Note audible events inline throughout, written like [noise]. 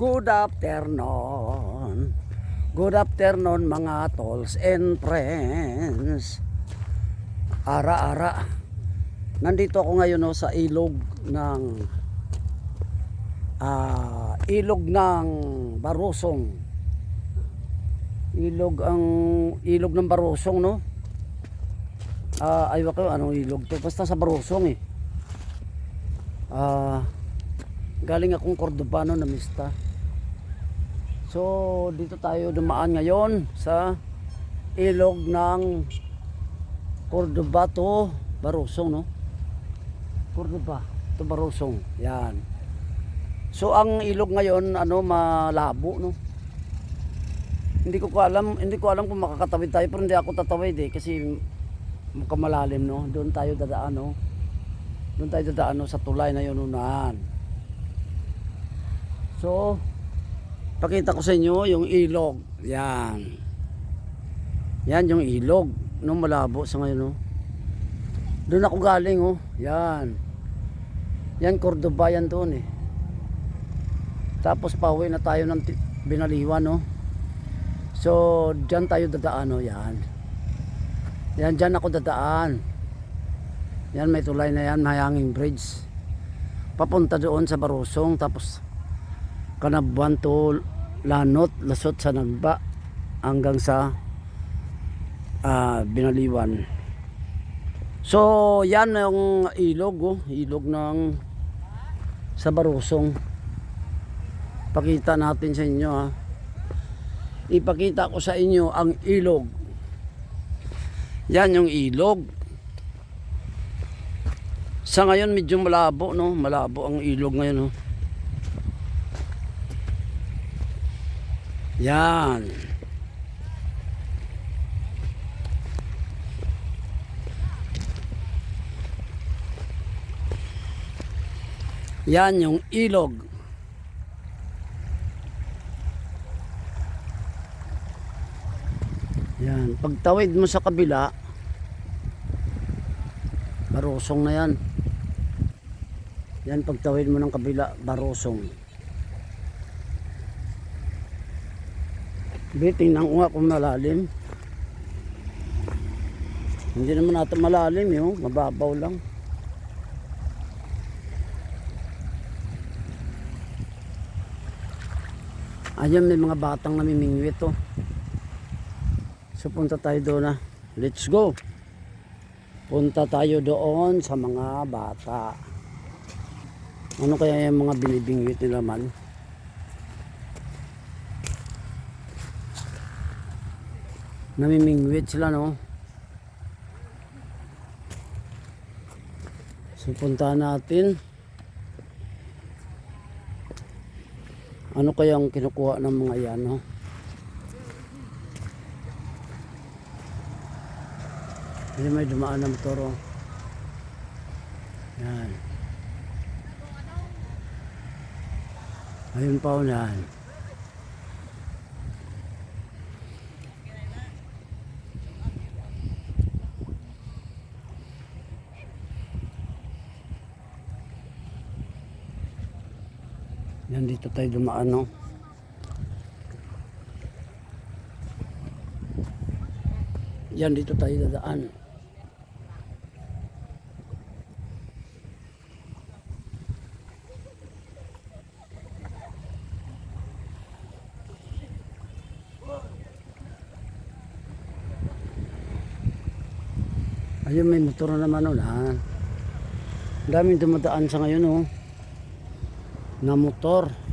Oh, good afternoon. Good afternoon mga tolls and friends. Ara-ara. Nandito ako ngayon no, sa ilog ng ah, ilog ng Barusong. Ilog ang ilog ng Barusong no. Ah, aywa ko anong ilog to. Basta sa Barusong eh. Ah, galing akong Cordobano na mista. So, dito tayo dumaan ngayon sa ilog ng Cordoba to Barusong, no? Cordoba to Barusong. Yan. So, ang ilog ngayon, ano, malabo, no? Hindi ko, ko alam, hindi ko alam kung makakatawid tayo, pero hindi ako tatawid eh, kasi mukhang malalim, no? Doon tayo dadaan, no? Doon tayo dadaan, no, sa tulay na yun unahan. So, pakita ko sa inyo yung ilog. Yan. Yan yung ilog. No, malabo sa ngayon, no. Doon ako galing, oh. Yan. Yan, Cordoba yan doon, eh. Tapos pauwi na tayo ng Binaliwan, no. So, dyan tayo dadaan, oh. Yan. Yan, dyan ako dadaan. Yan, may tulay na yan, Mayanging Bridge. Papunta doon sa Barusong, tapos Kanabuan to Lanot, Lasot sa Nagba hanggang sa ah, Binaliwan. So, yan yung ilog, oh, ilog ng sa Barusong. Pakita natin sa inyo ha. Ipakita ko sa inyo ang ilog. Yan yung ilog. Sa ngayon medyo malabo no, malabo ang ilog ngayon no. Yan. Yan yung ilog. Yan. Pagtawid mo sa kabila, barusong na yan. Yan, pagtawid mo ng kabila, barusong. Be, tingnan ko nga kung malalim. Hindi naman natin malalim yun, mababaw lang. Ayan, may mga batang namimingwit oh. So punta tayo doon na. Let's go. Punta tayo doon sa mga bata. Ano kaya yung mga binibingwit nila man? Namimingwit sila no? So puntahan natin. Ano kayang kinukuha ng mga yan no? Hindi may dumaan na motor oh. yan. Ayun pa oh yan dito tayo dumaan no. Yan dito tayo dadaan. Ayun may motor na naman ulan. Daming dumadaan sa ngayon oh na motor.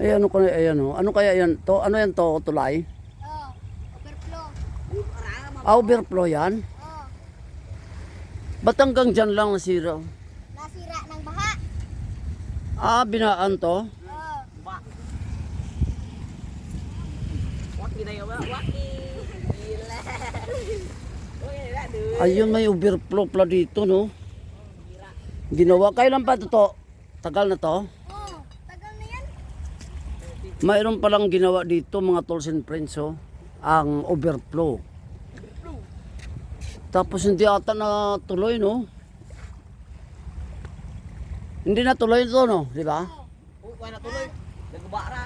Ay, ano kaya ayan oh. Ano kaya yan? To, ano yan to, tulay? Oh, overflow. Ah, overflow yan? Oh. Ba't hanggang lang nasira? Nasira ng baha. Ah, binaan to? Oh. Wak, ginayawa, wak. Ayun, may overflow pala dito, no? Ginawa. Kailan pa ito to? Tagal na to? oh, tagal na yan. Mayroon palang ginawa dito, mga tools and friends, oh. Ang overflow. Tapos hindi ata na tuloy, no? Hindi na tuloy ito, no? Di ba? Oh, kaya natuloy. Nagbara.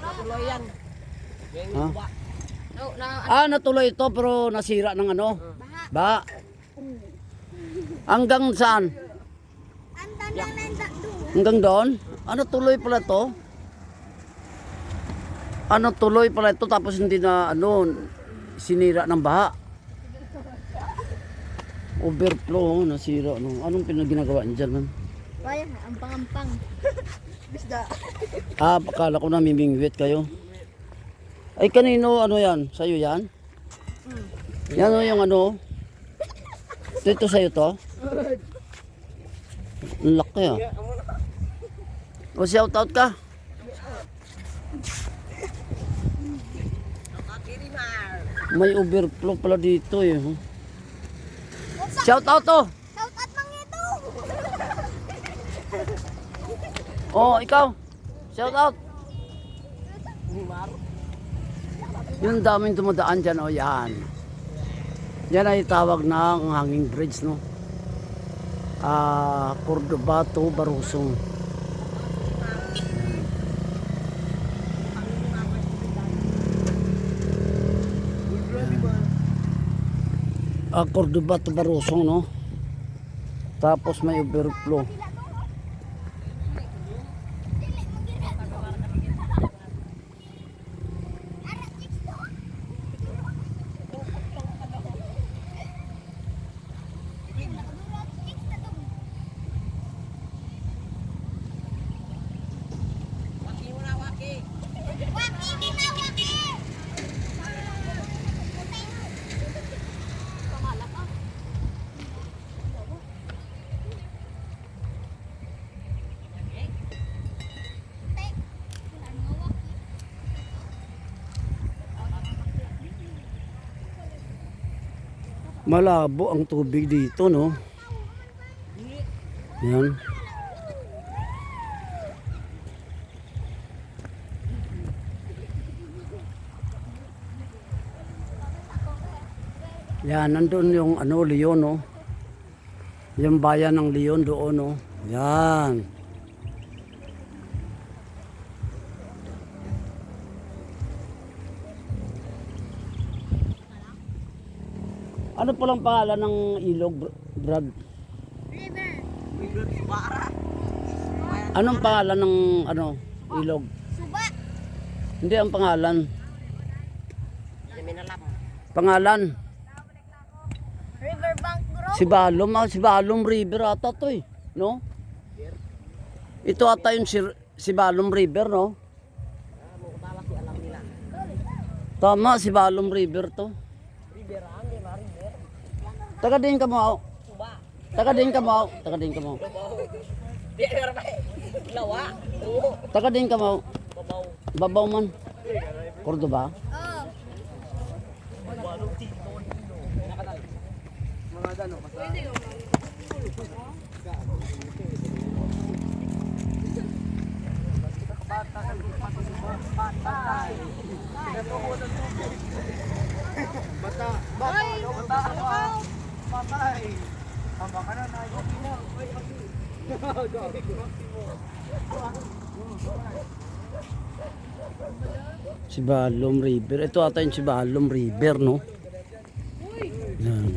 Natuloy yan. Yan Ha? yung guba. No, na, Ah, natuloy ito pero nasira ng ano? Baha. Ba? Hanggang saan? Hanggang doon? Ano tuloy pala to? Ano tuloy pala ito tapos hindi na ano sinira ng baha? Overflow, oh, nasira. No? Anong pinaginagawa niya dyan? man? Kaya, ampang-ampang. [laughs] Ah, akala ko na mimingwit kayo. Ay, kanino ano yan? Sa'yo yan? Yan o yung ano? Ito, ito sa'yo to? Ang laki ah. O shout out ka. May overflow pala dito eh. Shout out to. Shout out mang ito. Oh, ikaw. Shout out. Yung daming dumadaan dyan, oh yan. Yan ay tawag ng hanging bridge, no? Ah, Cordoba to Barusong. Ah, Cordoba to Barusong, no? Tapos may overflow. Malabo ang tubig dito, no? Yan. Yan, nandun yung ano, Leon, no? Yung bayan ng Leon doon, no? Yan. Ano palang pangalan ng ilog, Br- Brad? River. Mingot bara. Anong pangalan ng ano, ilog? Suba. Hindi ang pangalan. Pangalan. Riverbank bro. Si Balom, ah, si Balom River ata to eh. No? Ito ata yung si, si Balom River, no? Ah. Tama, si Balom River to. River ang, di ba, river? Taga din ka mo. Taga din ka mo. Taga din ka mo. Di, di, ba? Lawa. Oo. Taga din ka mo. Babaw. Babaw man. Cordoba. Oh. Si Balom River. Ito ata yung si Balom River, no? Yan.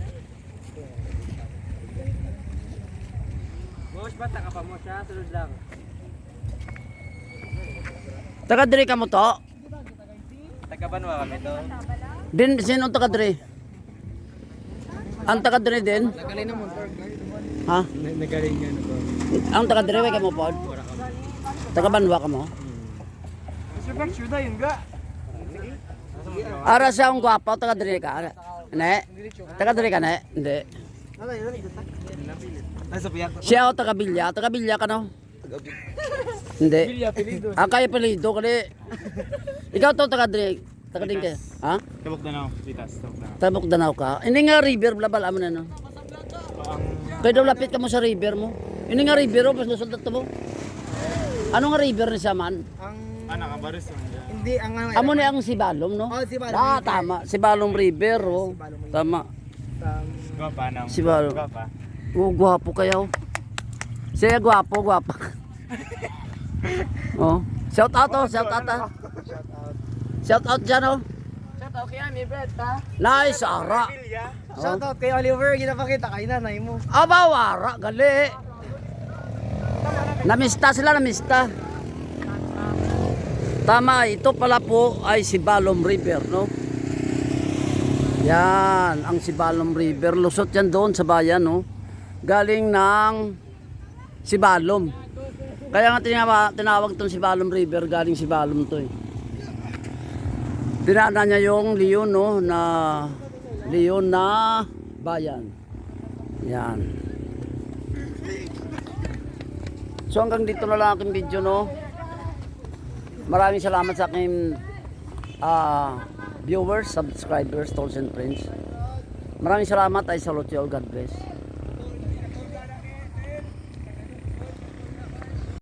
Boss, bata ka pa mo siya. Sunod lang. Taga dire ka mo to? Taga-banwa kami to. Din, sino taga dire? Ang taga dire din? Nagaling na mo, Ha? Nagaling nga na ba? Ang taga dire ka mo pod? Taga Banwa ka mo? Mr. Beck, shoot yun ga. Ara siya ang gwapo, taga diri ka. Ne? Taga diri ka ne? Hindi. Siya o taga Bilya, taga Bilya ka no? Hindi. apelido. Ang kaya palido kani. Ikaw to taga diri. Taga din ka. Ha? Tabok na no, Vitas. Tabok na. Tabok Danau ka. Ini nga river blabal amo na no. Kaya daw lapit ka mo sa river mo. Ini nga river o pas lusod mo. Ano nga river ni Saman? Ang Ah, nakabaris mo. hindi ang ano. Amo ni ang Sibalom no? Oh, Sibalom Ah, tama. Sibalom River oh. Tama. Gwapa nang. Si Balo. Gwapa. Oh, gwapo kayo. Siya gwapo, gwapa. [laughs] oh. Shout out oh, shout out. ah. Shout out dyan oh. Shout out kaya mi Brad ha. Nice, ara. shout out kay Oliver, ginapakita kay nanay mo. Aba, wara, gali. Namista sila, namista. Tama, ito pala po ay Sibalom River, no? Yan, ang Sibalom River. Lusot yan doon sa bayan, no? Galing ng Sibalom. Kaya nga tinawa, tinawag itong Sibalom River, galing Sibalom to eh. Dinaanan niya yung Leon, no? Na Leon na bayan. Yan. So hanggang dito na lang aking video no. Maraming salamat sa aking ah, viewers, subscribers, tolls and friends. Maraming salamat. I salute you all. God bless.